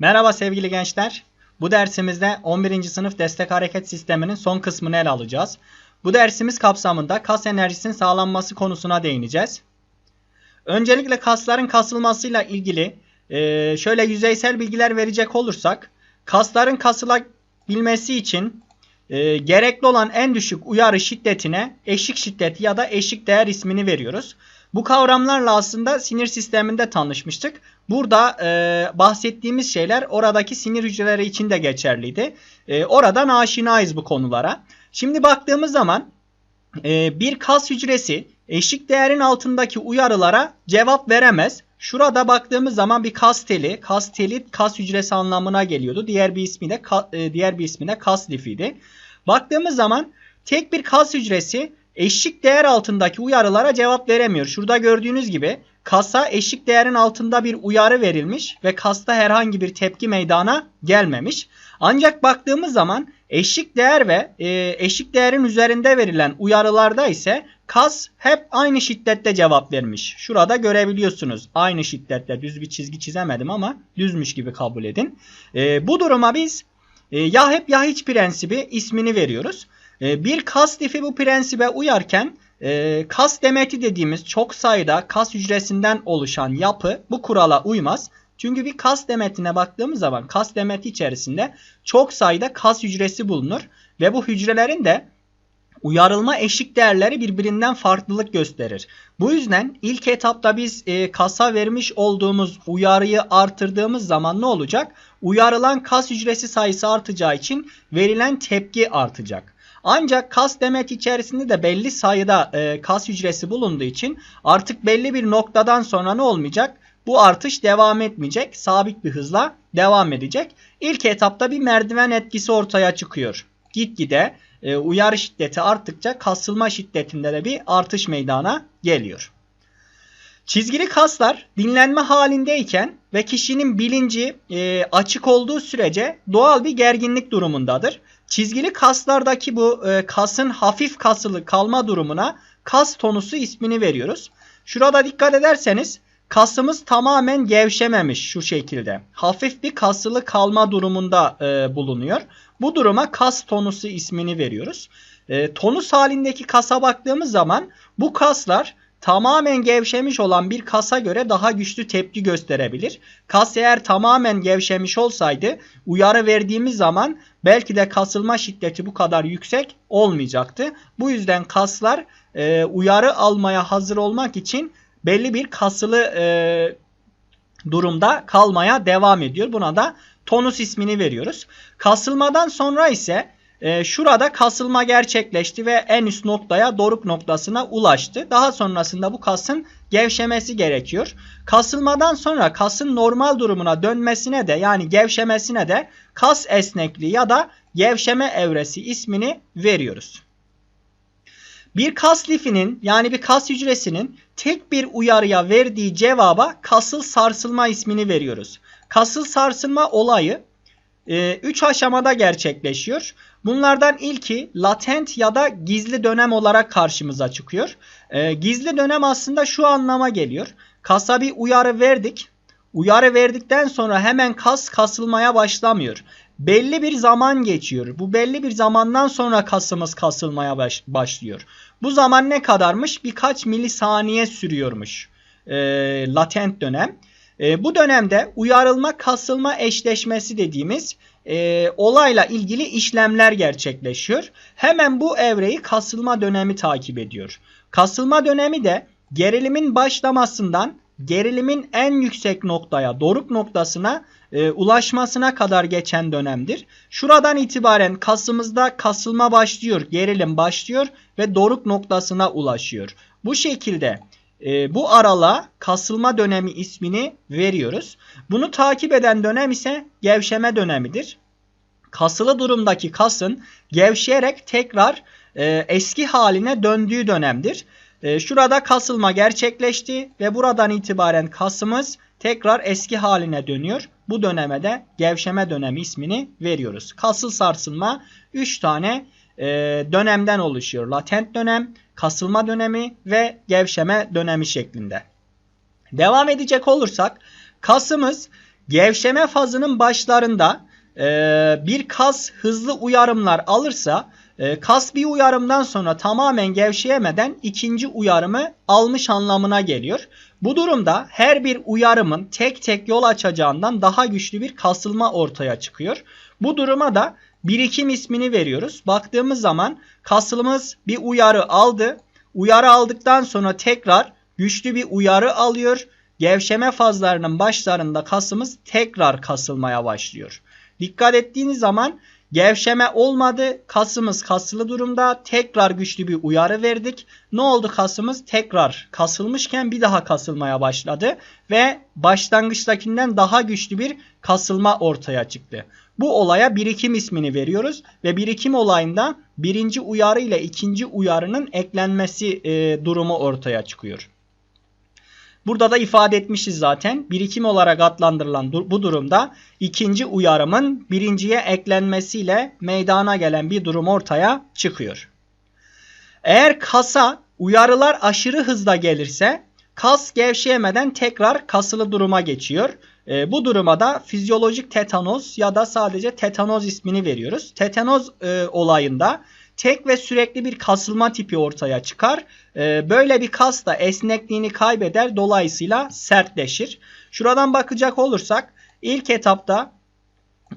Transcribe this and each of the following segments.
Merhaba sevgili gençler. Bu dersimizde 11. sınıf destek hareket sisteminin son kısmını ele alacağız. Bu dersimiz kapsamında kas enerjisinin sağlanması konusuna değineceğiz. Öncelikle kasların kasılmasıyla ilgili e, şöyle yüzeysel bilgiler verecek olursak kasların kasılabilmesi için e, gerekli olan en düşük uyarı şiddetine eşik şiddeti ya da eşik değer ismini veriyoruz. Bu kavramlarla aslında sinir sisteminde tanışmıştık. Burada e, bahsettiğimiz şeyler oradaki sinir hücreleri için de geçerliydi. E, oradan aşinayız bu konulara. Şimdi baktığımız zaman e, bir kas hücresi eşik değerin altındaki uyarılara cevap veremez. Şurada baktığımız zaman bir kas teli, kas teli kas hücresi anlamına geliyordu. Diğer bir ismi de e, diğer bir ismi de kas lifiydi. Baktığımız zaman tek bir kas hücresi eşik değer altındaki uyarılara cevap veremiyor. Şurada gördüğünüz gibi kasa eşik değerin altında bir uyarı verilmiş ve kasta herhangi bir tepki meydana gelmemiş. Ancak baktığımız zaman eşik değer ve e, eşik değerin üzerinde verilen uyarılarda ise kas hep aynı şiddette cevap vermiş. Şurada görebiliyorsunuz. Aynı şiddette düz bir çizgi çizemedim ama düzmüş gibi kabul edin. E, bu duruma biz e, ya hep ya hiç prensibi ismini veriyoruz. E, bir kas lifi bu prensibe uyarken e, kas demeti dediğimiz çok sayıda kas hücresinden oluşan yapı bu kurala uymaz. Çünkü bir kas demetine baktığımız zaman kas demeti içerisinde çok sayıda kas hücresi bulunur ve bu hücrelerin de uyarılma eşik değerleri birbirinden farklılık gösterir. Bu yüzden ilk etapta biz e, kasa vermiş olduğumuz uyarıyı artırdığımız zaman ne olacak? Uyarılan kas hücresi sayısı artacağı için verilen tepki artacak. Ancak kas demet içerisinde de belli sayıda e, kas hücresi bulunduğu için artık belli bir noktadan sonra ne olmayacak? Bu artış devam etmeyecek. Sabit bir hızla devam edecek. İlk etapta bir merdiven etkisi ortaya çıkıyor. Gitgide e, uyarı şiddeti arttıkça kasılma şiddetinde de bir artış meydana geliyor. Çizgili kaslar dinlenme halindeyken ve kişinin bilinci e, açık olduğu sürece doğal bir gerginlik durumundadır. Çizgili kaslardaki bu e, kasın hafif kasılı kalma durumuna kas tonusu ismini veriyoruz. Şurada dikkat ederseniz kasımız tamamen gevşememiş şu şekilde. Hafif bir kasılı kalma durumunda e, bulunuyor. Bu duruma kas tonusu ismini veriyoruz. E, tonus halindeki kasa baktığımız zaman bu kaslar tamamen gevşemiş olan bir kasa göre daha güçlü tepki gösterebilir. Kas eğer tamamen gevşemiş olsaydı uyarı verdiğimiz zaman belki de kasılma şiddeti bu kadar yüksek olmayacaktı. Bu yüzden kaslar e, uyarı almaya hazır olmak için belli bir kasılı e, durumda kalmaya devam ediyor. Buna da tonus ismini veriyoruz. Kasılmadan sonra ise e, şurada kasılma gerçekleşti ve en üst noktaya doruk noktasına ulaştı. Daha sonrasında bu kasın gevşemesi gerekiyor. Kasılmadan sonra kasın normal durumuna dönmesine de yani gevşemesine de kas esnekliği ya da gevşeme evresi ismini veriyoruz. Bir kas lifinin yani bir kas hücresinin tek bir uyarıya verdiği cevaba kasıl sarsılma ismini veriyoruz. Kasıl sarsılma olayı 3 e, aşamada gerçekleşiyor. Bunlardan ilki latent ya da gizli dönem olarak karşımıza çıkıyor. E, gizli dönem aslında şu anlama geliyor. Kasa bir uyarı verdik. Uyarı verdikten sonra hemen kas kasılmaya başlamıyor. Belli bir zaman geçiyor. Bu belli bir zamandan sonra kasımız kasılmaya baş, başlıyor. Bu zaman ne kadarmış? Birkaç milisaniye sürüyormuş. E, latent dönem. E, bu dönemde uyarılma kasılma eşleşmesi dediğimiz e, olayla ilgili işlemler gerçekleşiyor. Hemen bu evreyi kasılma dönemi takip ediyor. Kasılma dönemi de gerilimin başlamasından gerilimin en yüksek noktaya, doruk noktasına e, ulaşmasına kadar geçen dönemdir. Şuradan itibaren kasımızda kasılma başlıyor, gerilim başlıyor ve doruk noktasına ulaşıyor. Bu şekilde e, bu arala kasılma dönemi ismini veriyoruz. Bunu takip eden dönem ise gevşeme dönemidir. Kasılı durumdaki kasın gevşeyerek tekrar e, eski haline döndüğü dönemdir. E, şurada kasılma gerçekleşti ve buradan itibaren kasımız tekrar eski haline dönüyor. Bu döneme de gevşeme dönemi ismini veriyoruz. Kasıl sarsılma 3 tane e, dönemden oluşuyor. Latent dönem, kasılma dönemi ve gevşeme dönemi şeklinde. Devam edecek olursak kasımız gevşeme fazının başlarında e, bir kas hızlı uyarımlar alırsa e, kas bir uyarımdan sonra tamamen gevşeyemeden ikinci uyarımı almış anlamına geliyor. Bu durumda her bir uyarımın tek tek yol açacağından daha güçlü bir kasılma ortaya çıkıyor. Bu duruma da birikim ismini veriyoruz. Baktığımız zaman kasılımız bir uyarı aldı. Uyarı aldıktan sonra tekrar güçlü bir uyarı alıyor. Gevşeme fazlarının başlarında kasımız tekrar kasılmaya başlıyor. Dikkat ettiğiniz zaman gevşeme olmadı. Kasımız kasılı durumda. Tekrar güçlü bir uyarı verdik. Ne oldu kasımız? Tekrar kasılmışken bir daha kasılmaya başladı. Ve başlangıçtakinden daha güçlü bir kasılma ortaya çıktı. Bu olaya birikim ismini veriyoruz. Ve birikim olayında birinci uyarı ile ikinci uyarının eklenmesi e, durumu ortaya çıkıyor. Burada da ifade etmişiz zaten. Birikim olarak adlandırılan bu durumda ikinci uyarımın birinciye eklenmesiyle meydana gelen bir durum ortaya çıkıyor. Eğer kasa uyarılar aşırı hızla gelirse kas gevşeyemeden tekrar kasılı duruma geçiyor. E, bu duruma da fizyolojik tetanoz ya da sadece tetanoz ismini veriyoruz. Tetanoz e, olayında tek ve sürekli bir kasılma tipi ortaya çıkar. Ee, böyle bir kas da esnekliğini kaybeder dolayısıyla sertleşir. Şuradan bakacak olursak ilk etapta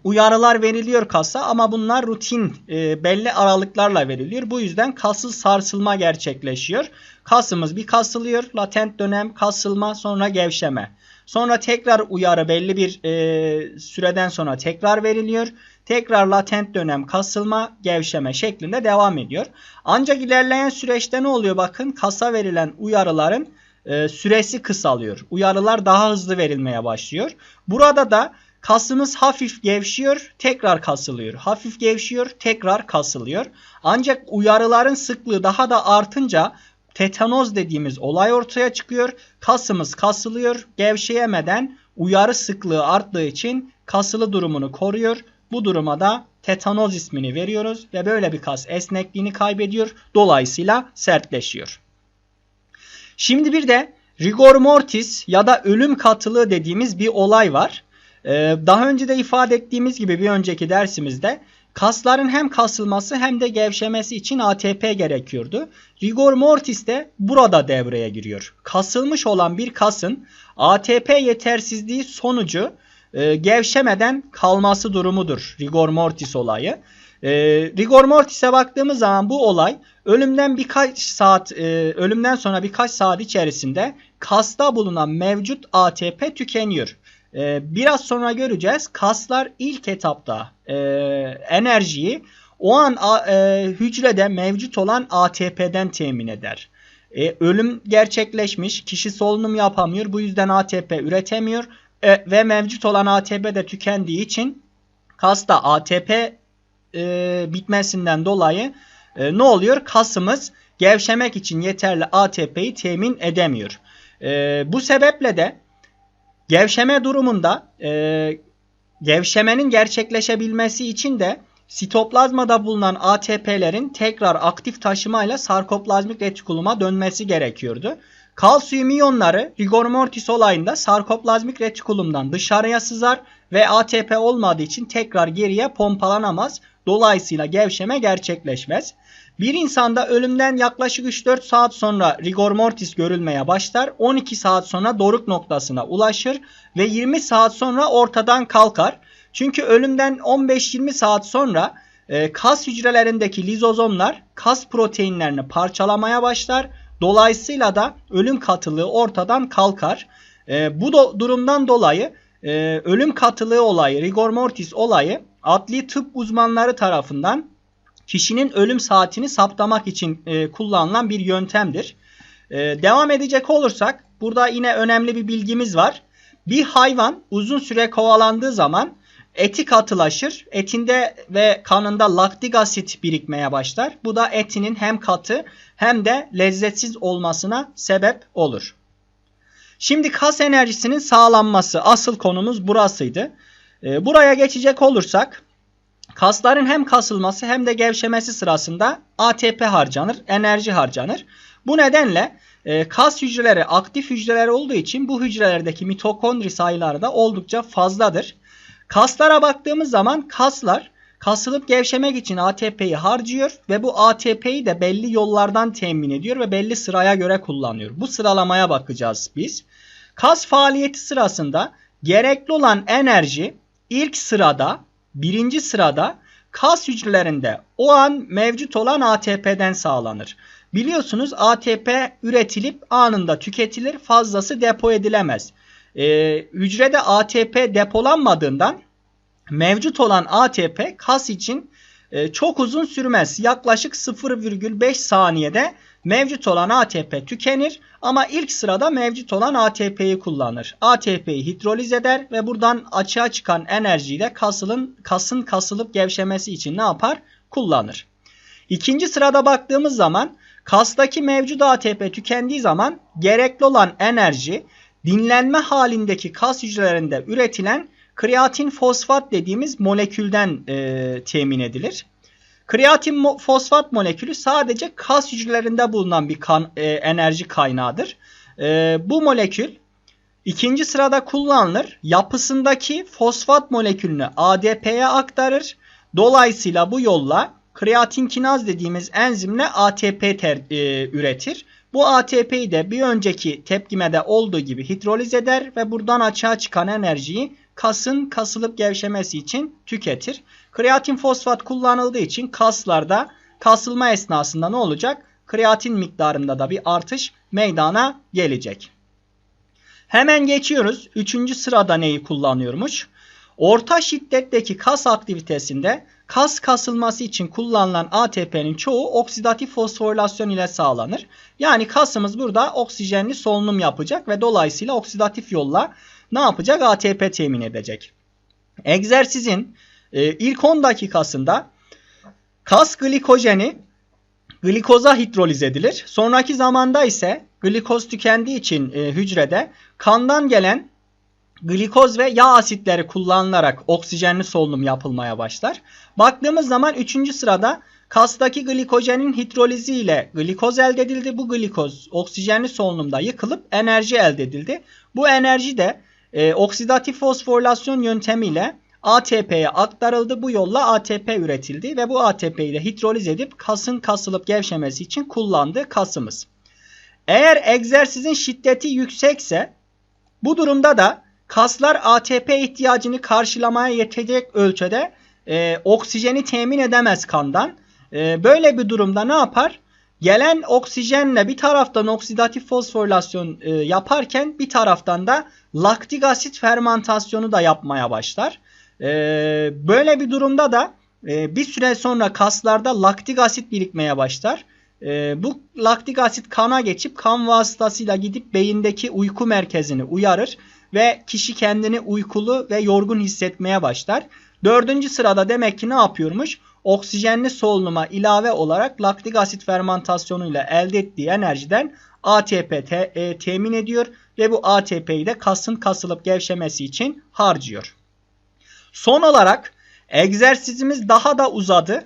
uyarılar veriliyor kasa ama bunlar rutin e, belli aralıklarla veriliyor. Bu yüzden kasıl sarsılma gerçekleşiyor. Kasımız bir kasılıyor. Latent dönem kasılma sonra gevşeme. Sonra tekrar uyarı belli bir e, süreden sonra tekrar veriliyor. Tekrar latent dönem kasılma, gevşeme şeklinde devam ediyor. Ancak ilerleyen süreçte ne oluyor? Bakın kasa verilen uyarıların e, süresi kısalıyor. Uyarılar daha hızlı verilmeye başlıyor. Burada da kasımız hafif gevşiyor, tekrar kasılıyor. Hafif gevşiyor, tekrar kasılıyor. Ancak uyarıların sıklığı daha da artınca tetanoz dediğimiz olay ortaya çıkıyor. Kasımız kasılıyor, gevşeyemeden uyarı sıklığı arttığı için kasılı durumunu koruyor. Bu duruma da tetanoz ismini veriyoruz ve böyle bir kas esnekliğini kaybediyor. Dolayısıyla sertleşiyor. Şimdi bir de rigor mortis ya da ölüm katılığı dediğimiz bir olay var. Ee, daha önce de ifade ettiğimiz gibi bir önceki dersimizde kasların hem kasılması hem de gevşemesi için ATP gerekiyordu. Rigor mortis de burada devreye giriyor. Kasılmış olan bir kasın ATP yetersizliği sonucu e, gevşemeden kalması durumudur rigor mortis olayı. E, rigor mortis'e baktığımız zaman bu olay ölümden birkaç saat e, ölümden sonra birkaç saat içerisinde kasta bulunan mevcut ATP tükeniyor. E, biraz sonra göreceğiz kaslar ilk etapta e, enerjiyi o an e, hücrede mevcut olan ATP'den temin eder. E, ölüm gerçekleşmiş, kişi solunum yapamıyor, bu yüzden ATP üretemiyor e, ve mevcut olan ATP de tükendiği için kasta ATP e, bitmesinden dolayı e, ne oluyor? Kasımız gevşemek için yeterli ATP'yi temin edemiyor. E, bu sebeple de gevşeme durumunda e, gevşemenin gerçekleşebilmesi için de sitoplazmada bulunan ATP'lerin tekrar aktif taşımayla sarkoplazmik retikuluma dönmesi gerekiyordu. Kalsiyum iyonları rigor mortis olayında sarkoplazmik retikulumdan dışarıya sızar ve ATP olmadığı için tekrar geriye pompalanamaz. Dolayısıyla gevşeme gerçekleşmez. Bir insanda ölümden yaklaşık 3-4 saat sonra rigor mortis görülmeye başlar. 12 saat sonra doruk noktasına ulaşır ve 20 saat sonra ortadan kalkar. Çünkü ölümden 15-20 saat sonra e, kas hücrelerindeki lizozomlar kas proteinlerini parçalamaya başlar Dolayısıyla da ölüm katılığı ortadan kalkar. E, bu do durumdan dolayı e, ölüm katılığı olayı, rigor mortis olayı adli tıp uzmanları tarafından kişinin ölüm saatini saptamak için e, kullanılan bir yöntemdir. E, devam edecek olursak burada yine önemli bir bilgimiz var. Bir hayvan uzun süre kovalandığı zaman eti katılaşır. Etinde ve kanında laktik asit birikmeye başlar. Bu da etinin hem katı hem de lezzetsiz olmasına sebep olur. Şimdi kas enerjisinin sağlanması asıl konumuz burasıydı. Ee, buraya geçecek olursak kasların hem kasılması hem de gevşemesi sırasında ATP harcanır, enerji harcanır. Bu nedenle e, kas hücreleri aktif hücreler olduğu için bu hücrelerdeki mitokondri sayıları da oldukça fazladır. Kaslara baktığımız zaman kaslar kasılıp gevşemek için ATP'yi harcıyor ve bu ATP'yi de belli yollardan temin ediyor ve belli sıraya göre kullanıyor. Bu sıralamaya bakacağız biz. Kas faaliyeti sırasında gerekli olan enerji ilk sırada, birinci sırada kas hücrelerinde o an mevcut olan ATP'den sağlanır. Biliyorsunuz ATP üretilip anında tüketilir, fazlası depo edilemez. Ee, hücrede ATP depolanmadığından mevcut olan ATP kas için e, çok uzun sürmez. Yaklaşık 0,5 saniyede mevcut olan ATP tükenir ama ilk sırada mevcut olan ATP'yi kullanır. ATP'yi hidroliz eder ve buradan açığa çıkan enerjiyle kasılın, kasın kasılıp gevşemesi için ne yapar? Kullanır. İkinci sırada baktığımız zaman kastaki mevcut ATP tükendiği zaman gerekli olan enerji dinlenme halindeki kas hücrelerinde üretilen kreatin fosfat dediğimiz molekülden e, temin edilir. Kreatin fosfat molekülü sadece kas hücrelerinde bulunan bir kan, e, enerji kaynağıdır. E, bu molekül ikinci sırada kullanılır. Yapısındaki fosfat molekülünü ADP'ye aktarır. Dolayısıyla bu yolla kreatin kinaz dediğimiz enzimle ATP ter, e, üretir. Bu ATP'yi de bir önceki tepkimede olduğu gibi hidroliz eder ve buradan açığa çıkan enerjiyi kasın kasılıp gevşemesi için tüketir. Kreatin fosfat kullanıldığı için kaslarda kasılma esnasında ne olacak? Kreatin miktarında da bir artış meydana gelecek. Hemen geçiyoruz. Üçüncü sırada neyi kullanıyormuş? Orta şiddetteki kas aktivitesinde kas kasılması için kullanılan ATP'nin çoğu oksidatif fosforilasyon ile sağlanır. Yani kasımız burada oksijenli solunum yapacak ve dolayısıyla oksidatif yolla ne yapacak? ATP temin edecek. Egzersizin e, ilk 10 dakikasında kas glikojeni glikoza hidroliz edilir. Sonraki zamanda ise glikoz tükendiği için e, hücrede kandan gelen glikoz ve yağ asitleri kullanılarak oksijenli solunum yapılmaya başlar. Baktığımız zaman 3. sırada kastaki glikojenin hidrolizi ile glikoz elde edildi. Bu glikoz oksijenli solunumda yıkılıp enerji elde edildi. Bu enerji de e, oksidatif fosforilasyon yöntemiyle ATP'ye aktarıldı. Bu yolla ATP üretildi ve bu ATP'yi de hidroliz edip kasın kasılıp gevşemesi için kullandı kasımız. Eğer egzersizin şiddeti yüksekse bu durumda da kaslar ATP ihtiyacını karşılamaya yetecek ölçüde e, oksijeni temin edemez kandan. E, böyle bir durumda ne yapar? Gelen oksijenle bir taraftan oksidatif fosforilasyon e, yaparken bir taraftan da laktik asit fermentasyonu da yapmaya başlar. E, böyle bir durumda da e, bir süre sonra kaslarda laktik asit birikmeye başlar. E, bu laktik asit kana geçip kan vasıtasıyla gidip beyindeki uyku merkezini uyarır ve kişi kendini uykulu ve yorgun hissetmeye başlar. Dördüncü sırada demek ki ne yapıyormuş? Oksijenli solunuma ilave olarak laktik asit fermentasyonu ile elde ettiği enerjiden ATP te, e, temin ediyor ve bu ATP'yi de kasın kasılıp gevşemesi için harcıyor. Son olarak egzersizimiz daha da uzadı.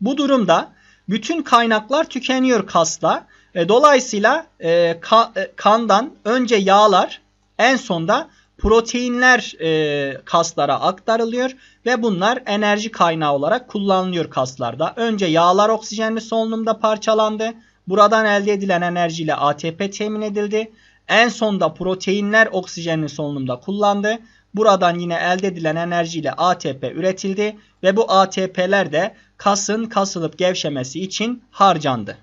Bu durumda bütün kaynaklar tükeniyor kasta. E, dolayısıyla e, ka, e, kandan önce yağlar en sonda proteinler e, kaslara aktarılıyor ve bunlar enerji kaynağı olarak kullanılıyor kaslarda. Önce yağlar oksijenli solunumda parçalandı. Buradan elde edilen enerjiyle ATP temin edildi. En sonda proteinler oksijenli solunumda kullandı. Buradan yine elde edilen enerjiyle ATP üretildi ve bu ATP'ler de kasın kasılıp gevşemesi için harcandı.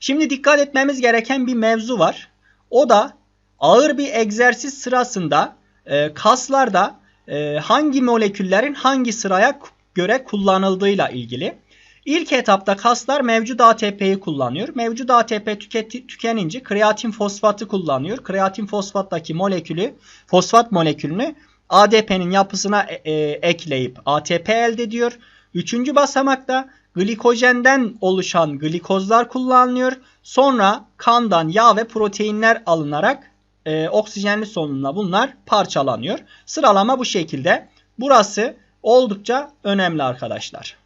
Şimdi dikkat etmemiz gereken bir mevzu var. O da ağır bir egzersiz sırasında e, kaslarda e, hangi moleküllerin hangi sıraya göre kullanıldığıyla ilgili. İlk etapta kaslar mevcut ATP'yi kullanıyor. Mevcut ATP tüketi, tükenince kreatin fosfatı kullanıyor. Kreatin fosfattaki molekülü, fosfat molekülünü ADP'nin yapısına e, e, ekleyip ATP elde ediyor. Üçüncü basamakta glikojenden oluşan glikozlar kullanılıyor. Sonra kandan yağ ve proteinler alınarak e, oksijenli solunumla bunlar parçalanıyor. Sıralama bu şekilde. Burası oldukça önemli arkadaşlar.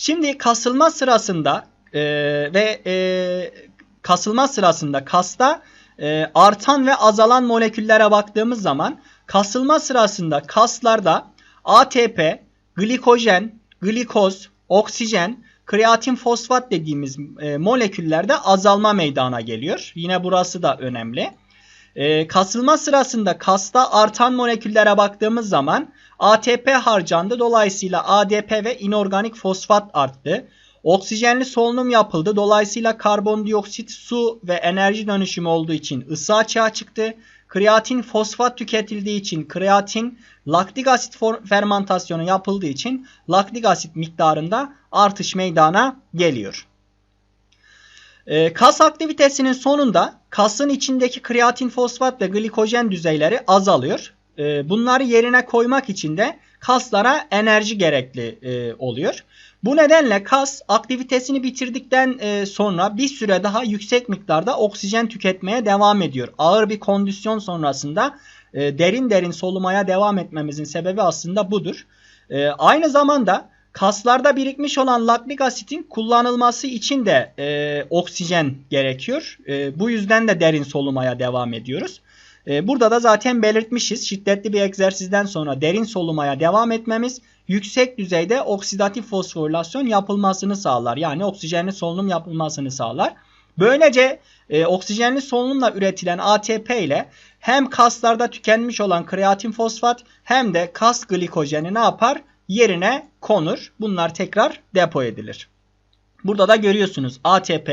Şimdi kasılma sırasında e, ve e, kasılma sırasında kasta e, artan ve azalan moleküllere baktığımız zaman kasılma sırasında kaslarda ATP, glikojen, glikoz, oksijen, kreatin fosfat dediğimiz e, moleküllerde azalma meydana geliyor. Yine burası da önemli. E, kasılma sırasında kasta artan moleküllere baktığımız zaman ATP harcandı. Dolayısıyla ADP ve inorganik fosfat arttı. Oksijenli solunum yapıldı. Dolayısıyla karbondioksit, su ve enerji dönüşümü olduğu için ısı açığa çıktı. Kreatin fosfat tüketildiği için kreatin, laktik asit fermentasyonu yapıldığı için laktik asit miktarında artış meydana geliyor. Ee, kas aktivitesinin sonunda kasın içindeki kreatin fosfat ve glikojen düzeyleri azalıyor. Ee, bunları yerine koymak için de kaslara enerji gerekli e, oluyor. Bu nedenle kas aktivitesini bitirdikten e, sonra bir süre daha yüksek miktarda oksijen tüketmeye devam ediyor. Ağır bir kondisyon sonrasında e, derin derin solumaya devam etmemizin sebebi aslında budur. Aynı zamanda kaslarda birikmiş olan laktik asitin kullanılması için de oksijen gerekiyor. bu yüzden de derin solumaya devam ediyoruz. burada da zaten belirtmişiz. Şiddetli bir egzersizden sonra derin solumaya devam etmemiz yüksek düzeyde oksidatif fosforilasyon yapılmasını sağlar. Yani oksijenli solunum yapılmasını sağlar. Böylece e, oksijenli solunumla üretilen ATP ile hem kaslarda tükenmiş olan kreatin fosfat hem de kas glikojeni ne yapar? Yerine konur. Bunlar tekrar depo edilir. Burada da görüyorsunuz ATP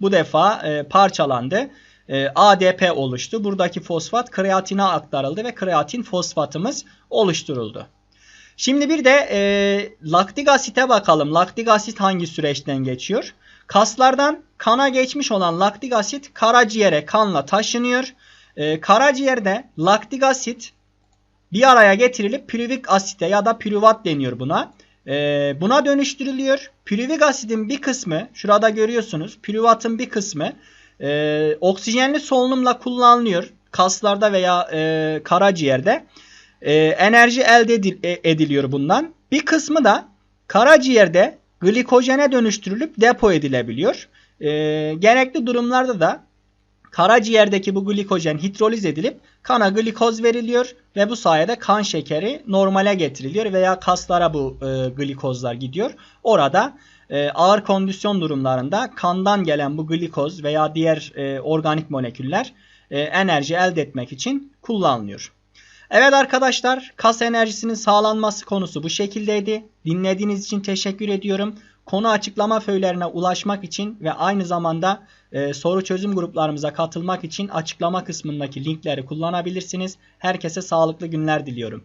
bu defa e, parçalandı. E, ADP oluştu. Buradaki fosfat kreatine aktarıldı ve kreatin fosfatımız oluşturuldu. Şimdi bir de e, laktik asite bakalım. Laktik asit hangi süreçten geçiyor? Kaslardan kana geçmiş olan laktik asit karaciğere kanla taşınıyor. E, karaciğerde laktik asit bir araya getirilip pürüvik asite ya da pürüvat deniyor buna. E, buna dönüştürülüyor. Pürüvik asitin bir kısmı şurada görüyorsunuz. Pürüvatın bir kısmı e, oksijenli solunumla kullanılıyor. Kaslarda veya e, karaciğerde e, enerji elde e, ediliyor bundan. Bir kısmı da karaciğerde glikojene dönüştürülüp depo edilebiliyor. E, gerekli durumlarda da karaciğerdeki bu glikojen hidroliz edilip kana glikoz veriliyor ve bu sayede kan şekeri normale getiriliyor veya kaslara bu e, glikozlar gidiyor. Orada e, ağır kondisyon durumlarında kandan gelen bu glikoz veya diğer e, organik moleküller e, enerji elde etmek için kullanılıyor. Evet arkadaşlar kas enerjisinin sağlanması konusu bu şekildeydi. Dinlediğiniz için teşekkür ediyorum. Konu açıklama föylerine ulaşmak için ve aynı zamanda e, soru çözüm gruplarımıza katılmak için açıklama kısmındaki linkleri kullanabilirsiniz. Herkese sağlıklı günler diliyorum.